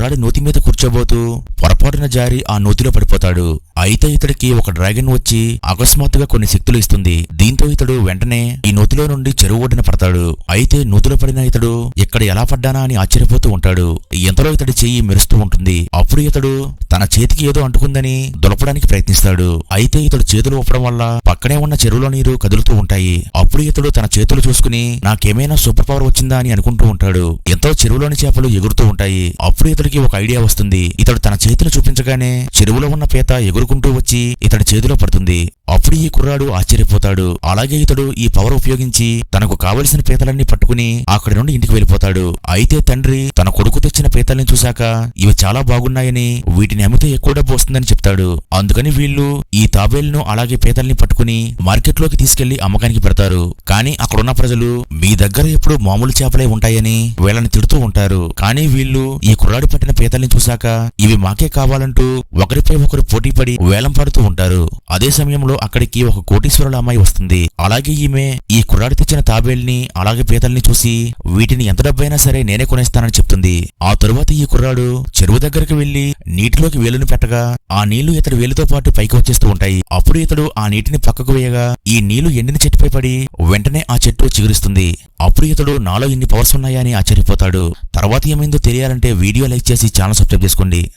కుర్రాడి నోతి మీద కూర్చోబోతూ పొరపాటున జారి ఆ నూతిలో పడిపోతాడు. అయితే ఇతడికి ఒక డ్రాగన్ వచ్చి అకస్మాత్తుగా కొన్ని శక్తులు ఇస్తుంది. దీంతో ఇతడు వెంటనే ఈ నోతిలో నుండి చెరువు ఒడ్డున పడతాడు. అయితే నోతిలో పడిన ఇతడు ఇక్కడ ఎలా పడ్డానా అని ఆశ్చర్యపోతూ ఉంటాడు. ఇంతలో ఇతడి చెయ్యి మెరుస్తూ ఉంటుంది. అప్పుడు ఇతడు తన చేతికి ఏదో అంటుకుందని దులపడానికి ప్రయత్నిస్తాడు. అయితే ఇతడు చేతులు ఊపడం వల్ల పక్కనే ఉన్న చెరువులో నీరు కదులుతూ ఉంటాయి. అప్పుడు ఇతడు తన చేతులు చూసుకుని నాకేమైనా సూపర్ పవర్ వచ్చిందా? అని అనుకుంటూ ఉంటాడు. ఎంతో చెరువులోని చేపలు ఎగురుతూ ఉంటాయి. అప్పుడు ఇతడికి ఒక ఐడియా వస్తుంది. ఇతడు తన చేతులు చూపించగానే చెరువులో ఉన్న పీత ఎగురుకుంటూ వచ్చి ఇతడి చేతిలో పడుతుంది. అప్పుడు ఈ కుర్రాడు ఆశ్చర్యపోతాడు. అలాగే ఇతడు ఈ పవర్ ఉపయోగించి తనకు కావలసిన పీతలన్నీ పట్టుకుని అక్కడి నుండి ఇంటికి వెళ్ళిపోతాడు. అయితే తండ్రి తన కొడుకు తెచ్చిన పీతల్ని చూశాక ఇవి చాలా బాగున్నాయని వీటిని అమ్మితే ఎక్కువ డబ్బు వస్తుందని చెప్తాడు. అందుకని వీళ్ళు ఈ తాబేళ్ళను అలాగే పీతల్ని పట్టుకుని మార్కెట్లోకి తీసుకెళ్ళి అమ్మకానికి పెడతారు. కానీ అక్కడున్న ప్రజలు మీ దగ్గర ఎప్పుడు మామూలు చేపలే ఉంటాయని వీళ్ళని తిడుతూ ఉంటారు. కానీ వీళ్ళు ఈ కుర్రాడు పట్టిన పీతల్ని చూశాక ఇవి మాకే కావాలంటూ ఒకరిపై ఒకరు పోటీ పడి వేలం పాడుతూ ఉంటారు. అదే సమయంలో అక్కడికి ఒక కోటీశ్వరుల అమ్మాయి వస్తుంది. అలాగే ఈమె ఈ కుర్రాడు తెచ్చిన తాబేల్ని అలాగే పీతల్ని చూసి వీటిని ఎంత డబ్బు డబ్బైనా సరే నేనే కొనేస్తానని చెప్తుంది. ఆ తరువాత ఈ కుర్రాడు చెరువు దగ్గరికి వెళ్ళి నీటిలోకి వేలును పెట్టగా ఆ నీళ్ళు ఇతడు వేలుతో పాటు పైకి వచ్చేస్తూ ఉంటాయి. అప్పుడు ఇతడు ఆ నీటిని పక్కకు వేయగా ఈ నీళ్ళు ఎండిన చెట్టుపై పడి వెంటనే ఆ చెట్టు చిగురిస్తుంది. అప్పుడు ఇతడు నాలో ఇన్ని పవర్స్ ఉన్నాయా అని ఆశ్చర్యపోతాడు. తర్వాత ఏమైందో తెలియాలంటే వీడియో లైక్ చేసి ఛానల్ సబ్స్క్రైబ్ చేసుకోండి.